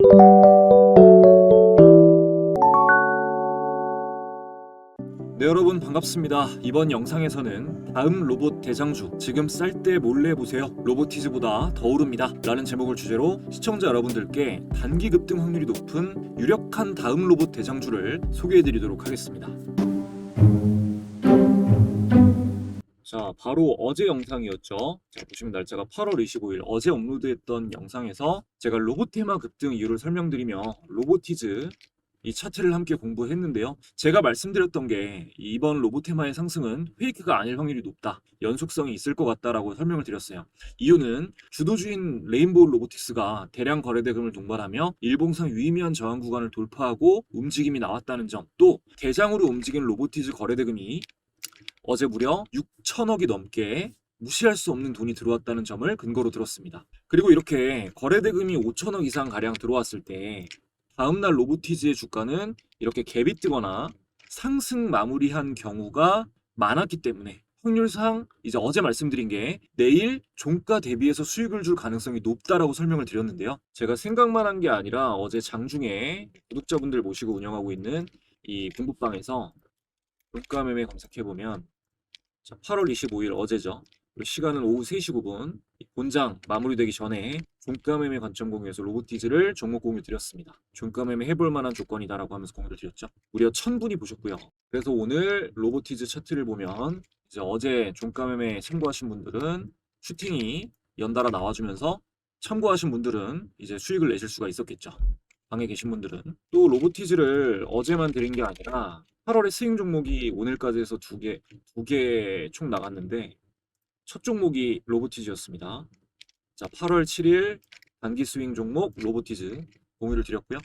네 여러분 반갑습니다. 이번 영상에서는 다음 로봇 대장주 지금 쌀 때 몰래 보세요. 로보티즈보다 더 오릅니다. 라는 제목을 주제로 시청자 여러분들께 단기 급등 확률이 높은 유력한 다음 로봇 대장주를 소개해 드리도록 하겠습니다. 자 바로 어제 영상이었죠. 자 보시면 날짜가 8월 25일 어제 업로드했던 영상에서 제가 로봇 테마 급등 이유를 설명드리며 로보티즈 이 차트를 함께 공부했는데요. 제가 말씀드렸던 게 이번 로보테마의 상승은 페이크가 아닐 확률이 높다. 연속성이 있을 것 같다라고 설명을 드렸어요. 이유는 주도주인 레인보우 로보틱스가 대량 거래 대금을 동반하며 일봉상 유의미한 저항 구간을 돌파하고 움직임이 나왔다는 점, 또 대장으로 움직인 로보티즈 거래 대금이 어제 무려 6천억이 넘게 무시할 수 없는 돈이 들어왔다는 점을 근거로 들었습니다. 그리고 이렇게 거래 대금이 5천억 이상 가량 들어왔을 때 다음날 로보티즈의 주가는 이렇게 갭이 뜨거나 상승 마무리한 경우가 많았기 때문에 확률상 이제 어제 말씀드린 게 내일 종가 대비해서 수익을 줄 가능성이 높다라고 설명을 드렸는데요. 제가 생각만 한 게 아니라 어제 장중에 구독자분들 모시고 운영하고 있는 이 공부방에서 종가 매매 검색해 보면 8월 25일 어제죠. 시간은 오후 3시 9분 본장 마무리되기 전에 종가 매매 관점 공유에서 로보티즈를 종목 공유 드렸습니다. 종가 매매 해볼 만한 조건이다라고 하면서 공유를 드렸죠. 무려 1000분이 보셨고요. 그래서 오늘 로보티즈 차트를 보면 이제 어제 종가 매매 참고하신 분들은 슈팅이 연달아 나와주면서 참고하신 분들은 이제 수익을 내실 수가 있었겠죠. 방에 계신 분들은 또 로보티즈를 어제만 드린 게 아니라 8월에 스윙 종목이 오늘까지 해서 두 개, 두 개 총 나갔는데 첫 종목이 로보티즈였습니다. 자, 8월 7일 단기 스윙 종목 로보티즈 공유를 드렸고요.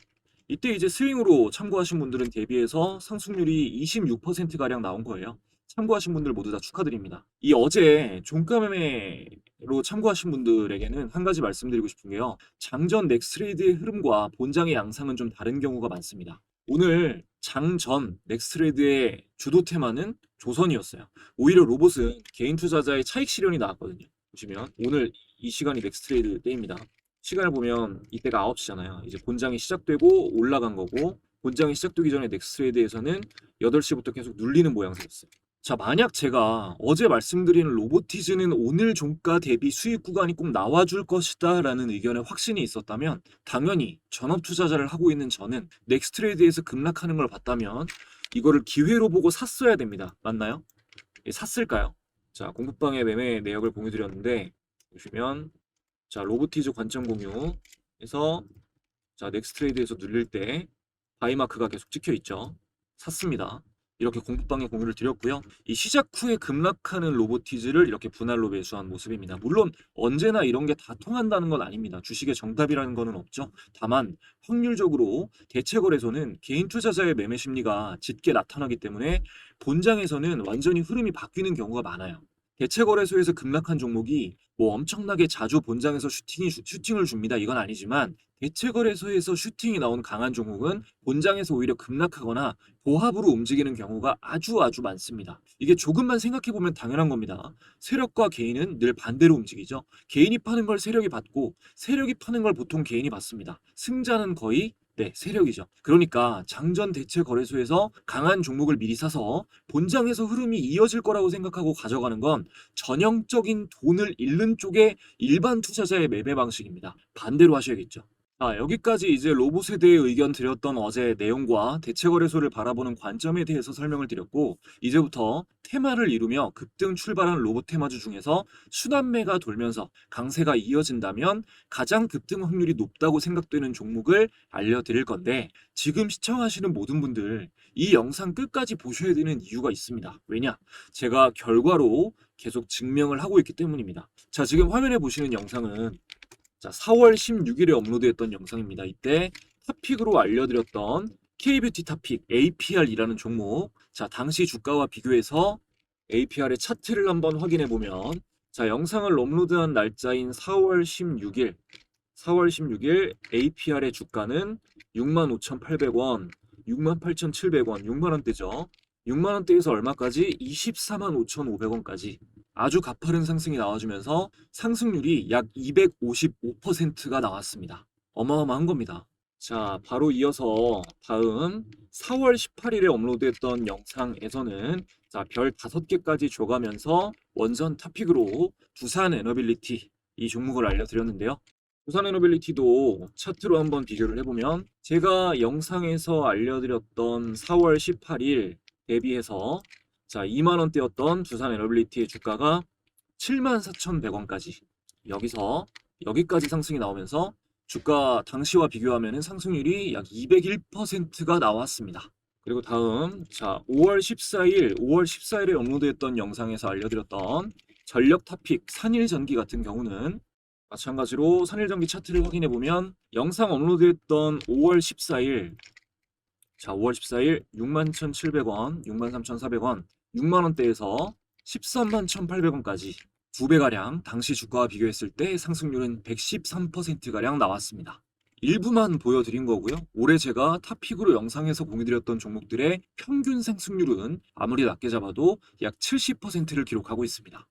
이때 이제 스윙으로 참고하신 분들은 대비해서 상승률이 26%가량 나온 거예요. 참고하신 분들 모두 다 축하드립니다. 이 어제 종가 매매로 참고하신 분들에게는 한 가지 말씀드리고 싶은 게요. 장전 넥스트레이드의 흐름과 본장의 양상은 좀 다른 경우가 많습니다. 오늘 장전 넥스트레이드의 주도 테마는 조선이었어요. 오히려 로봇은 개인 투자자의 차익 실현이 나왔거든요. 보시면 오늘 이 시간이 넥스트레이드 때입니다. 시간을 보면 이때가 9시잖아요. 이제 본장이 시작되고 올라간 거고 본장이 시작되기 전에 넥스트레이드에서는 8시부터 계속 눌리는 모양새였어요. 자, 만약 제가 어제 말씀드린 로보티즈는 오늘 종가 대비 수익 구간이 꼭 나와줄 것이다 라는 의견에 확신이 있었다면 당연히 전업 투자자를 하고 있는 저는 넥스트레이드에서 급락하는 걸 봤다면 이거를 기회로 보고 샀어야 됩니다. 맞나요? 예, 샀을까요? 자, 공부방의 매매 내역을 공유드렸는데 보시면 자, 로보티즈 관점 공유에서 자, 넥스트레이드에서 눌릴 때 바이마크가 계속 찍혀 있죠. 샀습니다. 이렇게 공부방에 공유를 드렸고요. 이 시작 후에 급락하는 로보티즈를 이렇게 분할로 매수한 모습입니다. 물론 언제나 이런 게 다 통한다는 건 아닙니다. 주식의 정답이라는 거는 없죠. 다만 확률적으로 대체 거래소는 개인 투자자의 매매 심리가 짙게 나타나기 때문에 본장에서는 완전히 흐름이 바뀌는 경우가 많아요. 대체 거래소에서 급락한 종목이 뭐 엄청나게 자주 본장에서 슈팅이 슈팅을 줍니다. 이건 아니지만 대체 거래소에서 슈팅이 나온 강한 종목은 본장에서 오히려 급락하거나 보합으로 움직이는 경우가 아주 아주 많습니다. 이게 조금만 생각해 보면 당연한 겁니다. 세력과 개인은 늘 반대로 움직이죠. 개인이 파는 걸 세력이 받고 세력이 파는 걸 보통 개인이 받습니다. 승자는 거의 네, 세력이죠. 그러니까 장전 대체 거래소에서 강한 종목을 미리 사서 본장에서 흐름이 이어질 거라고 생각하고 가져가는 건 전형적인 돈을 잃는 쪽의 일반 투자자의 매매 방식입니다. 반대로 하셔야겠죠. 자, 여기까지 이제 로봇에 대해 의견 드렸던 어제 내용과 대체 거래소를 바라보는 관점에 대해서 설명을 드렸고 이제부터 테마를 이루며 급등 출발한 로봇 테마주 중에서 순환매가 돌면서 강세가 이어진다면 가장 급등 확률이 높다고 생각되는 종목을 알려드릴 건데 지금 시청하시는 모든 분들 이 영상 끝까지 보셔야 되는 이유가 있습니다. 왜냐? 제가 결과로 계속 증명을 하고 있기 때문입니다. 자, 지금 화면에 보시는 영상은 자, 4월 16일에 업로드했던 영상입니다. 이때 탑픽으로 알려드렸던 K뷰티 탑픽 APR이라는 종목. 자, 당시 주가와 비교해서 APR의 차트를 한번 확인해 보면 자, 영상을 업로드한 날짜인 4월 16일 4월 16일 APR의 주가는 65,800원, 68,700원, 6만원대죠. 6만 원대에서 얼마까지? 245,500원까지 아주 가파른 상승이 나와주면서 상승률이 약 255%가 나왔습니다. 어마어마한 겁니다. 자, 바로 이어서 다음 4월 18일에 업로드했던 영상에서는 자, 별 5개까지 줘가면서 원전 토픽으로 두산 에너빌리티 이 종목을 알려드렸는데요. 두산 에너빌리티도 차트로 한번 비교를 해보면 제가 영상에서 알려드렸던 4월 18일 대비해서 자, 2만 원대였던 두산 에너빌리티의 주가가 74,100원까지 여기서 여기까지 상승이 나오면서 주가 당시와 비교하면 상승률이 약 201%가 나왔습니다. 그리고 다음 자 5월 14일 5월 14일에 업로드했던 영상에서 알려드렸던 전력 타픽 산일전기 같은 경우는 마찬가지로 산일전기 차트를 확인해 보면 영상 업로드했던 5월 14일 자 5월 14일 61,700원 63,400원 6만원대에서 131,800원까지 두 배가량 당시 주가와 비교했을 때 상승률은 113%가량 나왔습니다. 일부만 보여드린 거고요. 올해 제가 탑픽으로 영상에서 공유드렸던 종목들의 평균 상승률은 아무리 낮게 잡아도 약 70%를 기록하고 있습니다.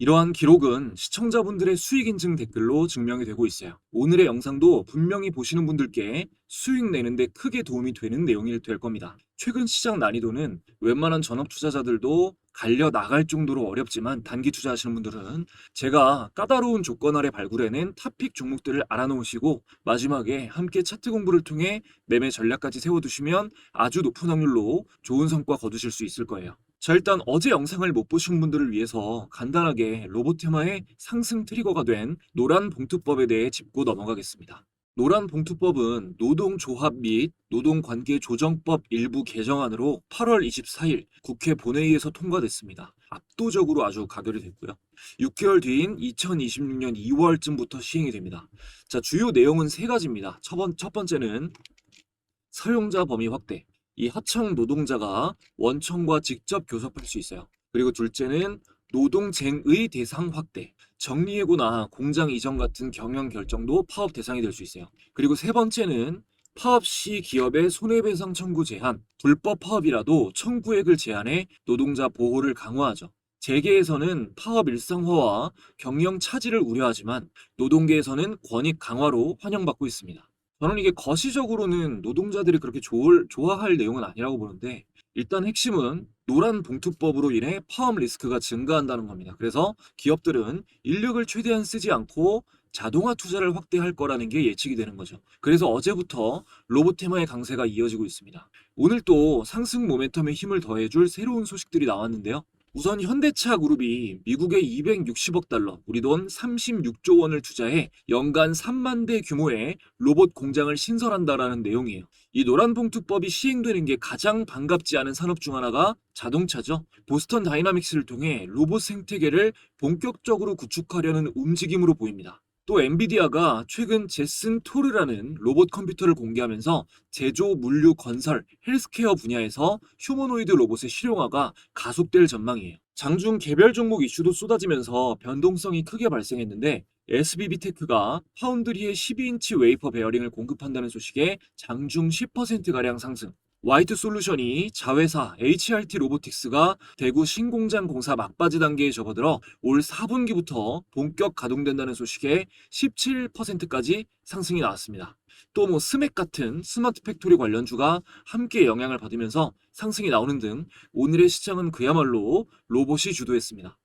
이러한 기록은 시청자분들의 수익 인증 댓글로 증명이 되고 있어요. 오늘의 영상도 분명히 보시는 분들께 수익 내는데 크게 도움이 되는 내용이 될 겁니다. 최근 시장 난이도는 웬만한 전업 투자자들도 갈려 나갈 정도로 어렵지만 단기 투자하시는 분들은 제가 까다로운 조건 아래 발굴해낸 탑픽 종목들을 알아놓으시고 마지막에 함께 차트 공부를 통해 매매 전략까지 세워두시면 아주 높은 확률로 좋은 성과 거두실 수 있을 거예요. 자 일단 어제 영상을 못 보신 분들을 위해서 간단하게 로보테마의 상승 트리거가 된 노란 봉투법에 대해 짚고 넘어가겠습니다. 노란 봉투법은 노동조합 및 노동관계조정법 일부 개정안으로 8월 24일 국회 본회의에서 통과됐습니다. 압도적으로 아주 가결이 됐고요. 6개월 뒤인 2026년 2월쯤부터 시행이 됩니다. 자, 주요 내용은 세 가지입니다. 첫, 번, 첫 번째는 사용자 범위 확대. 이 하청 노동자가 원청과 직접 교섭할 수 있어요. 그리고 둘째는 노동쟁의 대상 확대. 정리해고나 공장 이전 같은 경영 결정도 파업 대상이 될 수 있어요. 그리고 세 번째는 파업 시 기업의 손해배상 청구 제한, 불법 파업이라도 청구액을 제한해 노동자 보호를 강화하죠. 재계에서는 파업 일상화와 경영 차질을 우려하지만 노동계에서는 권익 강화로 환영받고 있습니다. 저는 이게 거시적으로는 노동자들이 그렇게 좋을, 좋아할 내용은 아니라고 보는데 일단 핵심은 노란 봉투법으로 인해 파업 리스크가 증가한다는 겁니다. 그래서 기업들은 인력을 최대한 쓰지 않고 자동화 투자를 확대할 거라는 게 예측이 되는 거죠. 그래서 어제부터 로봇 테마의 강세가 이어지고 있습니다. 오늘 또 상승 모멘텀에 힘을 더해줄 새로운 소식들이 나왔는데요. 우선 현대차 그룹이 미국에 260억 달러, 우리 돈 36조 원을 투자해 연간 3만 대 규모의 로봇 공장을 신설한다라는 내용이에요. 이 노란봉투법이 시행되는 게 가장 반갑지 않은 산업 중 하나가 자동차죠. 보스턴 다이나믹스를 통해 로봇 생태계를 본격적으로 구축하려는 움직임으로 보입니다. 또 엔비디아가 최근 제슨 토르라는 로봇 컴퓨터를 공개하면서 제조, 물류, 건설, 헬스케어 분야에서 휴머노이드 로봇의 실용화가 가속될 전망이에요. 장중 개별 종목 이슈도 쏟아지면서 변동성이 크게 발생했는데 SBB테크가 파운드리의 12인치 웨이퍼 베어링을 공급한다는 소식에 장중 10%가량 상승. 와이트 솔루션이 자회사 HRT 로보틱스가 대구 신공장 공사 막바지 단계에 접어들어 올 4분기부터 본격 가동된다는 소식에 17%까지 상승이 나왔습니다. 또 뭐 스맥 같은 스마트 팩토리 관련주가 함께 영향을 받으면서 상승이 나오는 등 오늘의 시장은 그야말로 로봇이 주도했습니다.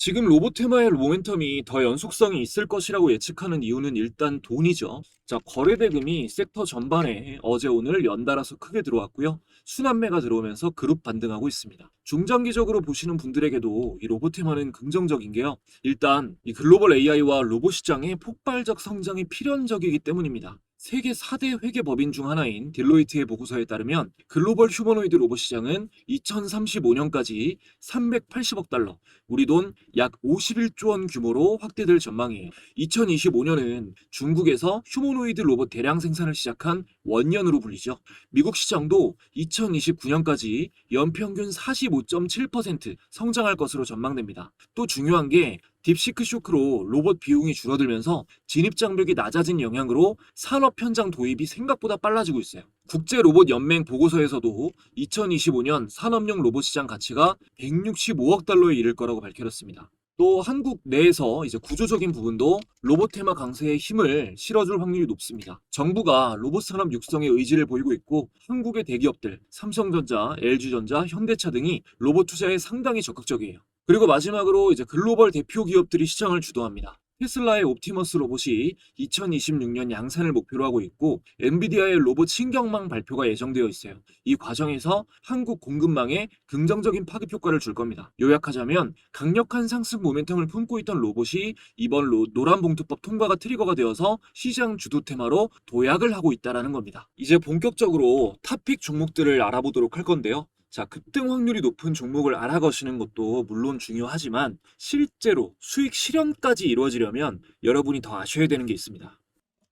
지금 로봇 테마의 모멘텀이 더 연속성이 있을 것이라고 예측하는 이유는 일단 돈이죠. 자, 거래 대금이 섹터 전반에 어제 오늘 연달아서 크게 들어왔고요. 순환매가 들어오면서 그룹 반등하고 있습니다. 중장기적으로 보시는 분들에게도 이 로봇 테마는 긍정적인 게요. 일단 이 글로벌 AI와 로봇 시장의 폭발적 성장이 필연적이기 때문입니다. 세계 4대 회계 법인 중 하나인 딜로이트의 보고서에 따르면 글로벌 휴머노이드 로봇 시장은 2035년까지 380억 달러, 우리 돈 약 51조 원 규모로 확대될 전망이에요. 2025년은 중국에서 휴머노이드 로봇 대량 생산을 시작한 원년으로 불리죠. 미국 시장도 2029년까지 연평균 45.7% 성장할 것으로 전망됩니다. 또 중요한 게 딥시크 쇼크로 로봇 비용이 줄어들면서 진입 장벽이 낮아진 영향으로 산업 현장 도입이 생각보다 빨라지고 있어요. 국제 로봇 연맹 보고서에서도 2025년 산업용 로봇 시장 가치가 165억 달러에 이를 거라고 밝혔습니다. 또 한국 내에서 이제 구조적인 부분도 로봇 테마 강세에 힘을 실어줄 확률이 높습니다. 정부가 로봇 산업 육성에 의지를 보이고 있고 한국의 대기업들 삼성전자, LG전자, 현대차 등이 로봇 투자에 상당히 적극적이에요. 그리고 마지막으로 이제 글로벌 대표 기업들이 시장을 주도합니다. 테슬라의 옵티머스 로봇이 2026년 양산을 목표로 하고 있고 엔비디아의 로봇 신경망 발표가 예정되어 있어요. 이 과정에서 한국 공급망에 긍정적인 파급 효과를 줄 겁니다. 요약하자면 강력한 상승 모멘텀을 품고 있던 로봇이 이번 로- 노란봉투법 통과가 트리거가 되어서 시장 주도 테마로 도약을 하고 있다라는 겁니다. 이제 본격적으로 탑픽 종목들을 알아보도록 할 건데요. 자, 급등 확률이 높은 종목을 알아가시는 것도 물론 중요하지만 실제로 수익 실현까지 이루어지려면 여러분이 더 아셔야 되는 게 있습니다.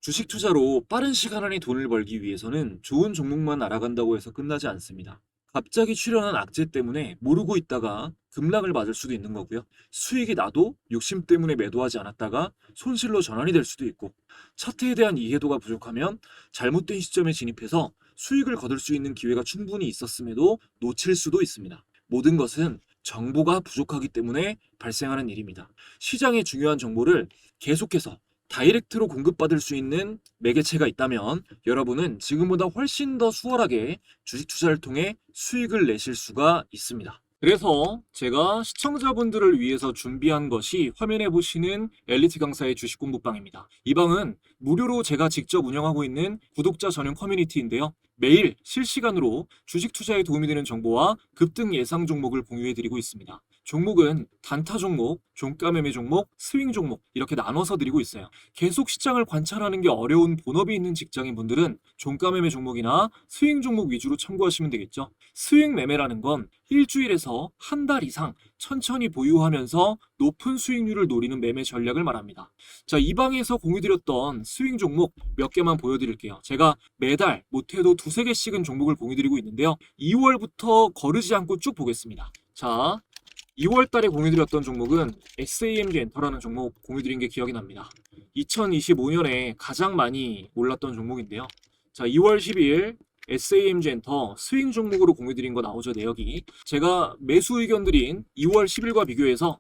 주식 투자로 빠른 시간 안에 돈을 벌기 위해서는 좋은 종목만 알아간다고 해서 끝나지 않습니다. 갑자기 출현한 악재 때문에 모르고 있다가 급락을 맞을 수도 있는 거고요. 수익이 나도 욕심 때문에 매도하지 않았다가 손실로 전환이 될 수도 있고 차트에 대한 이해도가 부족하면 잘못된 시점에 진입해서 수익을 거둘 수 있는 기회가 충분히 있었음에도 놓칠 수도 있습니다. 모든 것은 정보가 부족하기 때문에 발생하는 일입니다. 시장의 중요한 정보를 계속해서 다이렉트로 공급받을 수 있는 매개체가 있다면 여러분은 지금보다 훨씬 더 수월하게 주식 투자를 통해 수익을 내실 수가 있습니다. 그래서 제가 시청자분들을 위해서 준비한 것이 화면에 보시는 엘리트 강사의 주식 공부방입니다. 이 방은 무료로 제가 직접 운영하고 있는 구독자 전용 커뮤니티인데요. 매일 실시간으로 주식 투자에 도움이 되는 정보와 급등 예상 종목을 공유해 드리고 있습니다. 종목은 단타 종목, 종가 매매 종목, 스윙 종목 이렇게 나눠서 드리고 있어요. 계속 시장을 관찰하는 게 어려운 본업이 있는 직장인 분들은 종가 매매 종목이나 스윙 종목 위주로 참고하시면 되겠죠. 스윙 매매라는 건 일주일에서 한 달 이상 천천히 보유하면서 높은 수익률을 노리는 매매 전략을 말합니다. 자, 이 방에서 공유드렸던 스윙 종목 몇 개만 보여드릴게요. 제가 매달 못해도 두세 개씩은 종목을 공유드리고 있는데요. 2월부터 거르지 않고 쭉 보겠습니다. 자, 2월 달에 공유드렸던 종목은 SAMG 엔터라는 종목 공유드린 게 기억이 납니다. 2025년에 가장 많이 올랐던 종목인데요. 자, 2월 12일 SAMG 엔터 스윙 종목으로 공유드린 거 나오죠, 내역이. 제가 매수 의견 드린 2월 10일과 비교해서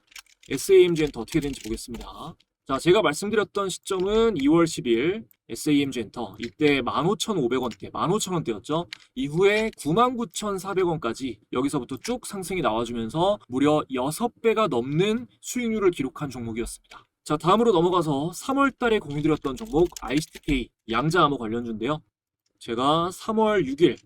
SAMG 엔터 어떻게 되는지 보겠습니다. 자, 제가 말씀드렸던 시점은 2월 10일 SAMG 엔터 이때 15,500원대, 15,000원대였죠. 이후에 99,400원까지 여기서부터 쭉 상승이 나와주면서 무려 6배가 넘는 수익률을 기록한 종목이었습니다. 자, 다음으로 넘어가서 3월 달에 공유드렸던 종목 ICTK 양자암호 관련주인데요. 제가 3월 6일,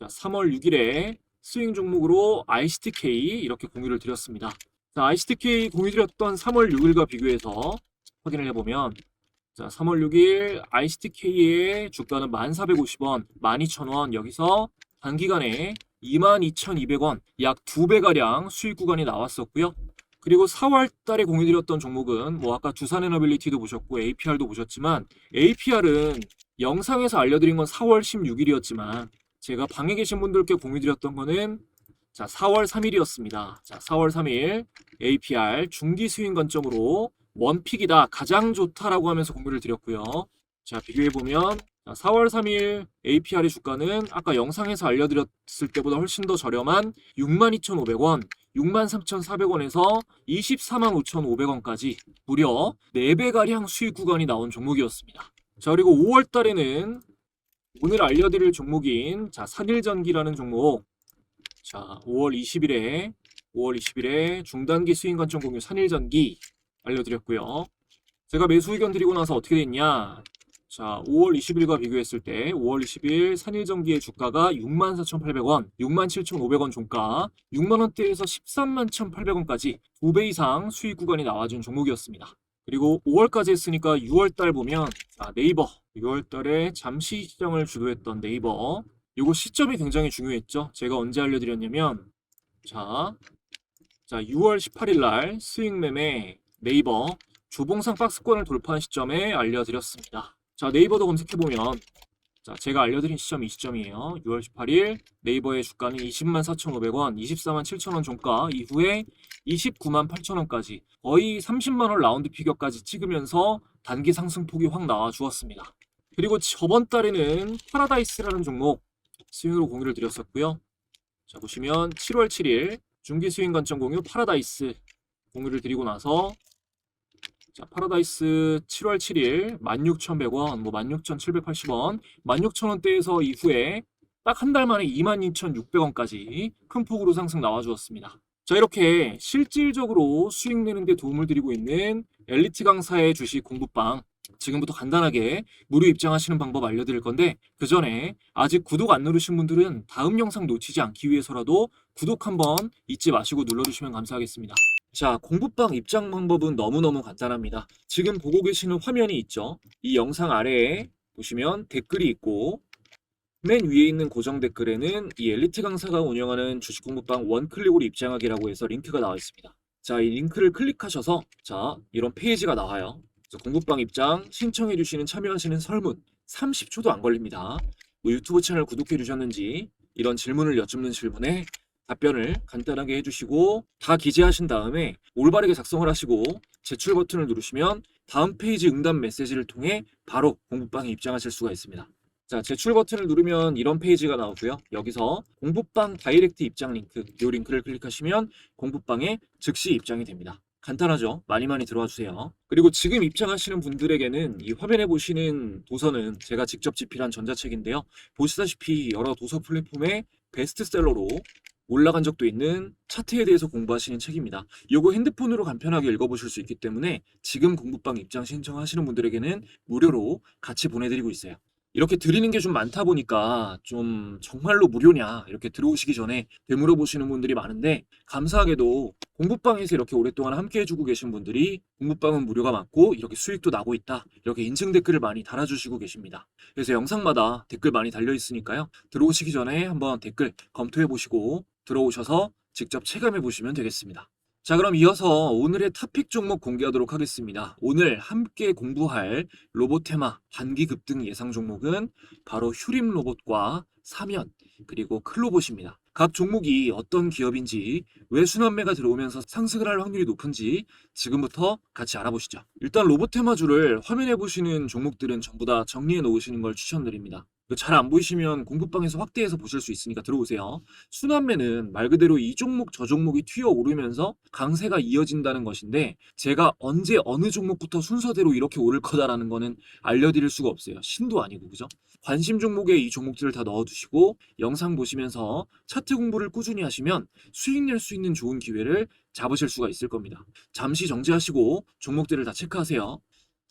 자, 3월 6일에 스윙 종목으로 ICTK 이렇게 공유를 드렸습니다. 자, ICTK 공유드렸던 3월 6일과 비교해서 확인을 해보면 자, 3월 6일 ICTK의 주가는 1,450원, 12,000원 여기서 단기간에 22,200원 약 2배가량 수익 구간이 나왔었고요. 그리고 4월 달에 공유드렸던 종목은 뭐 아까 두산에너빌리티도 보셨고 APR도 보셨지만 APR은 영상에서 알려드린 건 4월 16일이었지만 제가 방에 계신 분들께 공유드렸던 거는 자 4월 3일이었습니다. 자 4월 3일 APR 중기 수익 관점으로 원픽이다 가장 좋다라고 하면서 공유를 드렸고요. 자 비교해 보면 4월 3일 APR의 주가는 아까 영상에서 알려드렸을 때보다 훨씬 더 저렴한 62,500원, 63,400원에서 245,500원까지 무려 4배가량 수익 구간이 나온 종목이었습니다. 자 그리고 5월 달에는 오늘 알려드릴 종목인 자 산일전기라는 종목 자 5월 20일에 5월 20일에 중단기 수익 관점 공유 산일전기 알려드렸고요. 제가 매수 의견 드리고 나서 어떻게 됐냐? 자, 5월 20일과 비교했을 때 5월 20일 산일전기의 주가가 64,800원, 67,500원 종가, 6만원대에서 131,800원까지 2배 이상 수익 구간이 나와준 종목이었습니다. 그리고 5월까지 했으니까 6월달 보면 자, 네이버 6월달에 잠시 시장을 주도했던 네이버 요거 시점이 굉장히 중요했죠. 제가 언제 알려드렸냐면 자, 자 6월 18일 날 수익 매매 네이버 주봉상 박스권을 돌파한 시점에 알려드렸습니다. 자 네이버도 검색해보면 자 제가 알려드린 시점이 이 시점이에요. 6월 18일 네이버의 주가는 20만 4,500원, 24만 7천원 종가 이후에 29만 8천원까지 거의 30만원 라운드 피겨까지 찍으면서 단기 상승폭이 확 나와 주었습니다. 그리고 저번 달에는 파라다이스라는 종목 스윙으로 공유를 드렸었고요. 자 보시면 7월 7일 중기 스윙 관점 공유 파라다이스 공유를 드리고 나서 자, 파라다이스 7월 7일 16,100원, 뭐 16,780원, 16,000원대에서 이후에 딱 한 달 만에 22,600원까지 큰 폭으로 상승 나와주었습니다. 자, 이렇게 실질적으로 수익 내는 데 도움을 드리고 있는 엘리트 강사의 주식 공부방 지금부터 간단하게 무료 입장하시는 방법 알려드릴 건데 그 전에 아직 구독 안 누르신 분들은 다음 영상 놓치지 않기 위해서라도 구독 한번 잊지 마시고 눌러주시면 감사하겠습니다. 자, 공부방 입장 방법은 너무너무 간단합니다. 지금 보고 계시는 화면이 있죠? 이 영상 아래에 보시면 댓글이 있고 맨 위에 있는 고정 댓글에는 이 엘리트 강사가 운영하는 주식 공부방 원클릭으로 입장하기라고 해서 링크가 나와 있습니다. 자, 이 링크를 클릭하셔서 자, 이런 페이지가 나와요. 공부방 입장 신청해 주시는 참여하시는 설문 30초도 안 걸립니다. 뭐 유튜브 채널 구독해 주셨는지 이런 질문을 여쭙는 질문에 답변을 간단하게 해주시고 다 기재하신 다음에 올바르게 작성을 하시고 제출 버튼을 누르시면 다음 페이지 응답 메시지를 통해 바로 공부방에 입장하실 수가 있습니다. 자, 제출 버튼을 누르면 이런 페이지가 나오고요. 여기서 공부방 다이렉트 입장 링크, 이 링크를 클릭하시면 공부방에 즉시 입장이 됩니다. 간단하죠? 많이 많이 들어와 주세요. 그리고 지금 입장하시는 분들에게는 이 화면에 보시는 도서는 제가 직접 집필한 전자책인데요. 보시다시피 여러 도서 플랫폼의 베스트셀러로 올라간 적도 있는 차트에 대해서 공부하시는 책입니다. 이거 핸드폰으로 간편하게 읽어보실 수 있기 때문에 지금 공부방 입장 신청하시는 분들에게는 무료로 같이 보내드리고 있어요. 이렇게 드리는 게 좀 많다 보니까 좀 정말로 무료냐 이렇게 들어오시기 전에 되물어 보시는 분들이 많은데 감사하게도 공부방에서 이렇게 오랫동안 함께 해주고 계신 분들이 공부방은 무료가 맞고 이렇게 수익도 나고 있다 이렇게 인증 댓글을 많이 달아주시고 계십니다. 그래서 영상마다 댓글 많이 달려 있으니까요 들어오시기 전에 한번 댓글 검토해 보시고 들어오셔서 직접 체감해 보시면 되겠습니다. 자, 그럼 이어서 오늘의 탑픽 종목 공개하도록 하겠습니다. 오늘 함께 공부할 로봇 테마 단기 급등 예상 종목은 바로 휴림 로봇과 사면 그리고 클로봇입니다. 각 종목이 어떤 기업인지 왜 순환매가 들어오면서 상승을 할 확률이 높은지 지금부터 같이 알아보시죠. 일단 로봇 테마주를 화면에 보시는 종목들은 전부 다 정리해 놓으시는 걸 추천드립니다. 잘 안 보이시면 공부방에서 확대해서 보실 수 있으니까 들어오세요. 순환매는 말 그대로 이 종목 저 종목이 튀어 오르면서 강세가 이어진다는 것인데 제가 언제 어느 종목부터 순서대로 이렇게 오를 거다라는 거는 알려드릴 수가 없어요. 신도 아니고 그죠? 관심 종목에 이 종목들을 다 넣어두시고 영상 보시면서 차트 공부를 꾸준히 하시면 수익 낼 수 있는 좋은 기회를 잡으실 수가 있을 겁니다. 잠시 정지하시고 종목들을 다 체크하세요.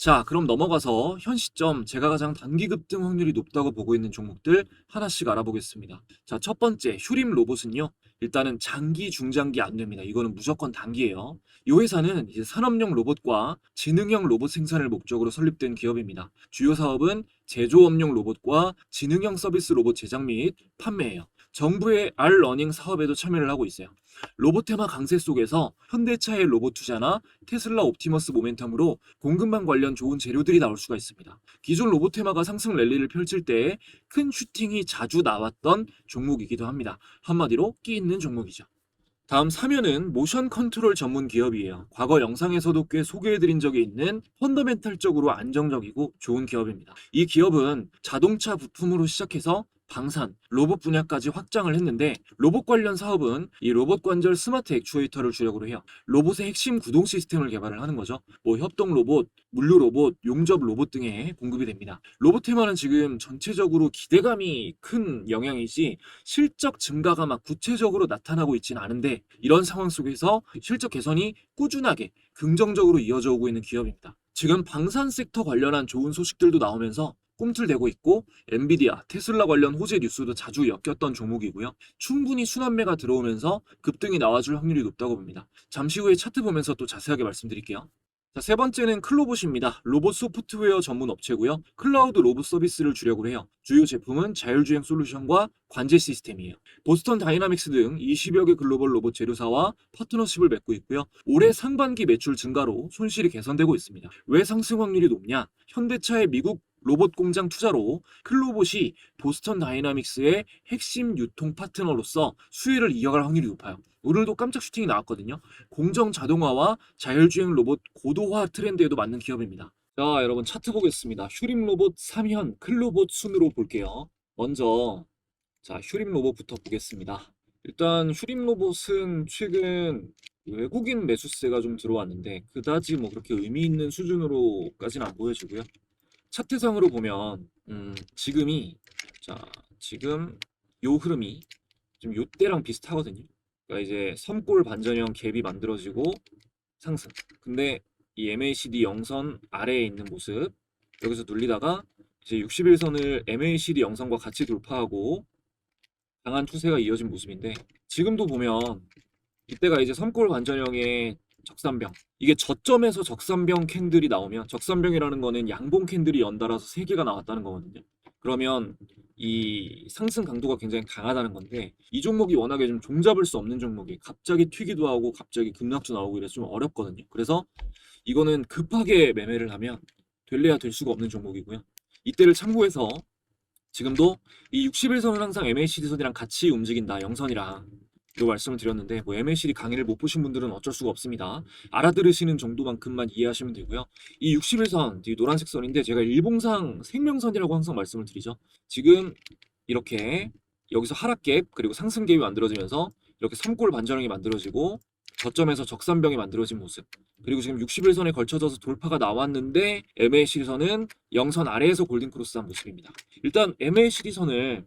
자, 그럼 넘어가서 현 시점 제가 가장 단기 급등 확률이 높다고 보고 있는 종목들 하나씩 알아보겠습니다. 자, 첫 번째 휴림 로봇은요. 일단은 장기, 중장기 안 됩니다. 이거는 무조건 단기예요. 이 회사는 이제 산업용 로봇과 지능형 로봇 생산을 목적으로 설립된 기업입니다. 주요 사업은 제조업용 로봇과 지능형 서비스 로봇 제작 및 판매예요. 정부의 R 러닝 사업에도 참여를 하고 있어요. 로봇 테마 강세 속에서 현대차의 로봇 투자나 테슬라 옵티머스 모멘텀으로 공급망 관련 좋은 재료들이 나올 수가 있습니다. 기존 로봇 테마가 상승 랠리를 펼칠 때 큰 슈팅이 자주 나왔던 종목이기도 합니다. 한마디로 끼 있는 종목이죠. 다음 사면은 모션 컨트롤 전문 기업이에요. 과거 영상에서도 꽤 소개해드린 적이 있는 펀더멘탈적으로 안정적이고 좋은 기업입니다. 이 기업은 자동차 부품으로 시작해서 방산, 로봇 분야까지 확장을 했는데 로봇 관련 사업은 이 로봇 관절 스마트 액추에이터를 주력으로 해요. 로봇의 핵심 구동 시스템을 개발을 하는 거죠. 뭐 협동 로봇, 물류 로봇, 용접 로봇 등에 공급이 됩니다. 로봇 테마는 지금 전체적으로 기대감이 큰 영향이지 실적 증가가 막 구체적으로 나타나고 있지는 않은데 이런 상황 속에서 실적 개선이 꾸준하게 긍정적으로 이어져 오고 있는 기업입니다. 지금 방산 섹터 관련한 좋은 소식들도 나오면서 꿈틀대고 있고 엔비디아, 테슬라 관련 호재 뉴스도 자주 엮였던 종목이고요. 충분히 순환매가 들어오면서 급등이 나와줄 확률이 높다고 봅니다. 잠시 후에 차트 보면서 또 자세하게 말씀드릴게요. 자, 세 번째는 클로봇입니다. 로봇 소프트웨어 전문 업체고요. 클라우드 로봇 서비스를 주력으로 해요. 주요 제품은 자율주행 솔루션과 관제 시스템이에요. 보스턴 다이나믹스 등 20여 개 글로벌 로봇 제조사와 파트너십을 맺고 있고요. 올해 상반기 매출 증가로 손실이 개선되고 있습니다. 왜 상승 확률이 높냐? 현대차의 미국 로봇 공장 투자로 클로봇이 보스턴 다이나믹스의 핵심 유통 파트너로서 수혜를 이어갈 확률이 높아요. 오늘도 깜짝 슈팅이 나왔거든요. 공정 자동화와 자율주행 로봇 고도화 트렌드에도 맞는 기업입니다. 자, 여러분 차트 보겠습니다. 휴림 로봇 3현 클로봇 순으로 볼게요. 먼저 자, 휴림 로봇부터 보겠습니다. 일단 휴림 로봇은 최근 외국인 매수세가 좀 들어왔는데 그다지 뭐 그렇게 의미 있는 수준으로까지는 안 보여지고요. 차트상으로 보면 음, 지금이 자 지금 요 흐름이 좀 요때랑 비슷하거든요. 그러니까 이제 섬골 반전형 갭이 만들어지고 상승. 근데 이 MACD 영선 아래에 있는 모습 여기서 눌리다가 이제 61선을 MACD 영선과 같이 돌파하고 강한 추세가 이어진 모습인데 지금도 보면 이때가 이제 섬골 반전형의 적산병 이게 저점에서 적산병 캔들이 나오면 적산병이라는 거는 양봉 캔들이 연달아서 세 개가 나왔다는 거거든요. 그러면 이 상승 강도가 굉장히 강하다는 건데 이 종목이 워낙에 좀 종잡을 수 없는 종목이 갑자기 튀기도 하고 갑자기 급락도 나오고 이래서 좀 어렵거든요. 그래서 이거는 급하게 매매를 하면 될래야 될 수가 없는 종목이고요. 이때를 참고해서 지금도 이 61선은 항상 MACD 선이랑 같이 움직인다. 영선이랑 이 말씀을 드렸는데 뭐 MACD 강의를 못 보신 분들은 어쩔 수가 없습니다. 알아들으시는 정도만큼만 이해하시면 되고요. 이 61선, 이 노란색 선인데 제가 일봉상 생명선이라고 항상 말씀을 드리죠. 지금 이렇게 여기서 하락갭 그리고 상승갭이 만들어지면서 이렇게 삼골 반전형이 만들어지고 저점에서 적산병이 만들어진 모습 그리고 지금 61선에 걸쳐져서 돌파가 나왔는데 MACD선은 영선 아래에서 골든크로스한 모습입니다. 일단 MACD선을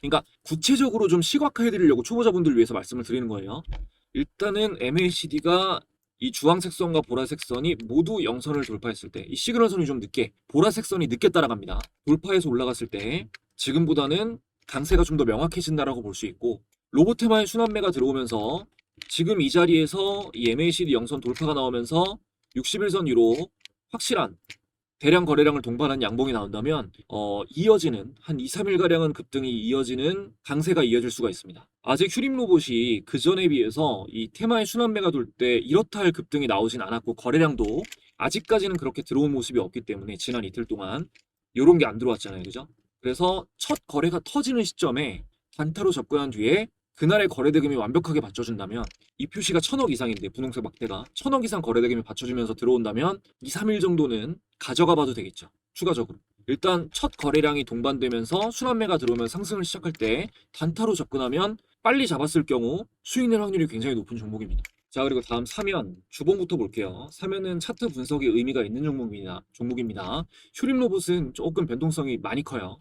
그러니까 구체적으로 좀 시각화해 드리려고 초보자분들 위해서 말씀을 드리는 거예요. 일단은 MACD가 이 주황색 선과 보라색 선이 모두 영선을 돌파했을 때 이 시그널 선이 좀 늦게 보라색 선이 늦게 따라갑니다. 돌파해서 올라갔을 때 지금보다는 강세가 좀 더 명확해진다라고 볼 수 있고 로보테마의 순환매가 들어오면서 지금 이 자리에서 이 MACD 영선 돌파가 나오면서 61선 위로 확실한 대량 거래량을 동반한 양봉이 나온다면 어, 이어지는 한 2, 3일 가량은 급등이 이어지는 강세가 이어질 수가 있습니다. 아직 휴림 로봇이 그 전에 비해서 이 테마의 순환매가 돌 때 이렇다 할 급등이 나오진 않았고 거래량도 아직까지는 그렇게 들어온 모습이 없기 때문에 지난 이틀 동안 이런 게 안 들어왔잖아요, 그죠? 그래서 첫 거래가 터지는 시점에 단타로 접근한 뒤에 그날의 거래대금이 완벽하게 받쳐준다면 이 표시가 천억 이상인데 분홍색 막대가 천억 이상 거래대금이 받쳐주면서 들어온다면 2, 3일 정도는 가져가 봐도 되겠죠. 추가적으로. 일단 첫 거래량이 동반되면서 순환매가 들어오면 상승을 시작할 때 단타로 접근하면 빨리 잡았을 경우 수익 낼 확률이 굉장히 높은 종목입니다. 자 그리고 다음 사면 주봉부터 볼게요. 사면은 차트 분석에 의미가 있는 종목입니다. 종목입니다. 휴림 로봇은 조금 변동성이 많이 커요.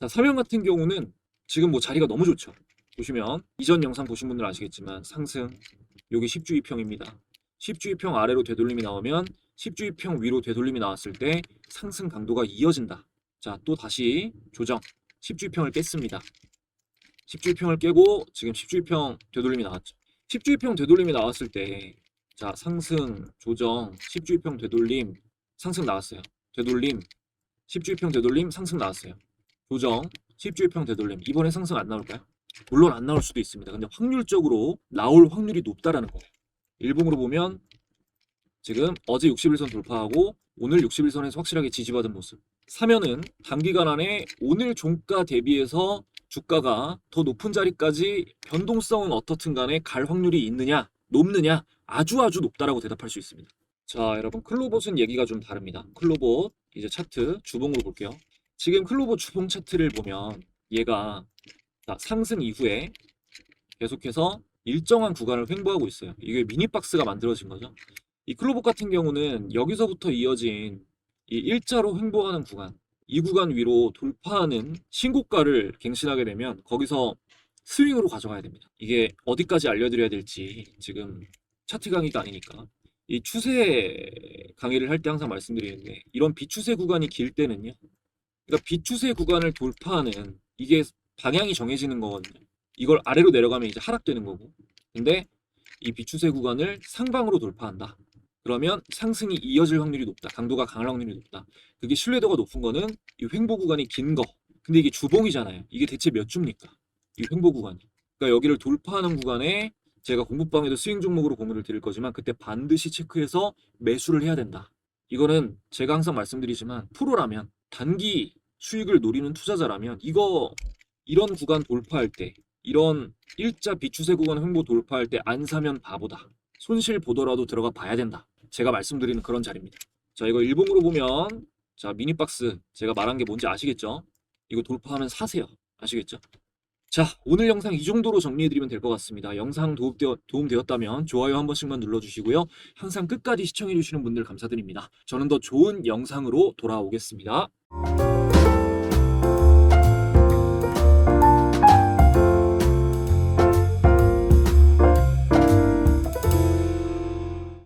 자 사면 같은 경우는 지금 뭐 자리가 너무 좋죠. 보시면 이전 영상 보신 분들 아시겠지만 상승 여기 10주의평입니다. 10주의평 아래로 되돌림이 나오면 10주의평 위로 되돌림이 나왔을 때 상승 강도가 이어진다. 자, 또 다시 조정. 10주의평을 깼습니다. 10주의평을 깨고 지금 10주의평 되돌림이 나왔죠. 10주의평 되돌림이 나왔을 때 자, 상승, 조정, 10주의평 되돌림, 상승 나왔어요. 되돌림, 10주의평 되돌림, 상승 나왔어요. 조정, 10주의평 되돌림. 이번에 상승 안 나올까요? 물론 안 나올 수도 있습니다. 근데 확률적으로 나올 확률이 높다라는 거예요. 일봉으로 보면 지금 어제 61선 돌파하고 오늘 61선에서 확실하게 지지받은 모습. 사면은 단기간 안에 오늘 종가 대비해서 주가가 더 높은 자리까지 변동성은 어떻든 간에 갈 확률이 있느냐, 높느냐, 아주 아주 높다라고 대답할 수 있습니다. 자, 여러분 클로봇은 얘기가 좀 다릅니다. 클로봇 이제 차트 주봉으로 볼게요. 지금 클로봇 주봉 차트를 보면 얘가 자, 상승 이후에 계속해서 일정한 구간을 횡보하고 있어요. 이게 미니박스가 만들어진 거죠. 이 클로봇 같은 경우는 여기서부터 이어진 이 일자로 횡보하는 구간, 이 구간 위로 돌파하는 신고가를 갱신하게 되면 거기서 스윙으로 가져가야 됩니다. 이게 어디까지 알려드려야 될지 지금 차트 강의가 아니니까 이 추세 강의를 할 때 항상 말씀드리는데 이런 비추세 구간이 길 때는요. 그러니까 비추세 구간을 돌파하는 이게 방향이 정해지는 거거든요. 이걸 아래로 내려가면 이제 하락되는 거고. 근데 이 비추세 구간을 상방으로 돌파한다. 그러면 상승이 이어질 확률이 높다. 강도가 강할 확률이 높다. 그게 신뢰도가 높은 거는 이 횡보 구간이 긴 거. 근데 이게 주봉이잖아요. 이게 대체 몇 주입니까? 이 횡보 구간이. 그러니까 여기를 돌파하는 구간에 제가 공부방에도 스윙 종목으로 공유를 드릴 거지만 그때 반드시 체크해서 매수를 해야 된다. 이거는 제가 항상 말씀드리지만 프로라면 단기 수익을 노리는 투자자라면 이거 이런 구간 돌파할 때 이런 일자 비추세 구간 횡보 돌파할 때 안 사면 바보다. 손실 보더라도 들어가 봐야 된다. 제가 말씀드리는 그런 자리입니다. 자, 이거 일봉으로 보면 자, 미니박스 제가 말한 게 뭔지 아시겠죠? 이거 돌파하면 사세요. 아시겠죠? 자, 오늘 영상 이 정도로 정리해드리면 될 것 같습니다. 영상 도움되었, 도움되었다면 좋아요 한 번씩만 눌러주시고요. 항상 끝까지 시청해주시는 분들 감사드립니다. 저는 더 좋은 영상으로 돌아오겠습니다.